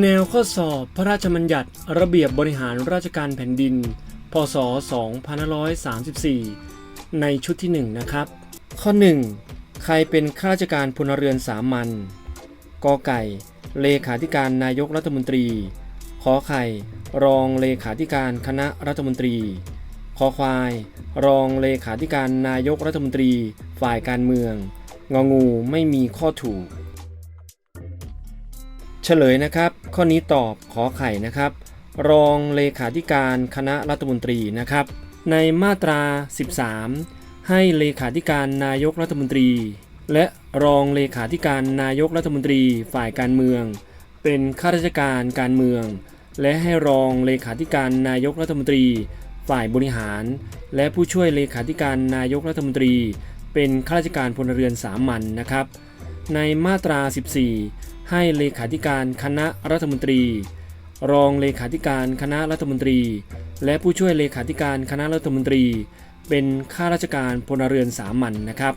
แนวข้อสอบพระราชบัญญัติระเบียบบริหารราชการแผ่นดิน พศ 2534 ในชุดที่ 1 นะครับ ข้อ 1 ใครเป็นข้าราชการพลเรือนสามัญกอไก่ เลขาธิการนายกรัฐมนตรี ขอไข่ รองเลขาธิการคณะรัฐมนตรีคอควาย รองเลขาธิการนายกรัฐมนตรี ฝ่ายการเมือง งองูไม่มีข้อถูก เฉลยนะครับ ข้อนี้ตอบขอไข่นะครับ รองเลขาธิการคณะรัฐมนตรีนะครับ ในมาตรา 13 ให้เลขาธิการนายกรัฐมนตรี และรองเลขาธิการนายกรัฐมนตรีฝ่ายการเมือง เป็นข้าราชการการเมือง และให้รองเลขาธิการนายกรัฐมนตรี ฝ่ายบริหาร และผู้ช่วยเลขาธิการนายกรัฐมนตรี เป็นข้าราชการพลเรือนสามัญนะครับ ในมาตรา 14 ให้เลขาธิการคณะรัฐมนตรี รองเลขาธิการคณะรัฐมนตรี และผู้ช่วยเลขาธิการคณะรัฐมนตรี เป็นข้าราชการพลเรือนสามัญนะครับ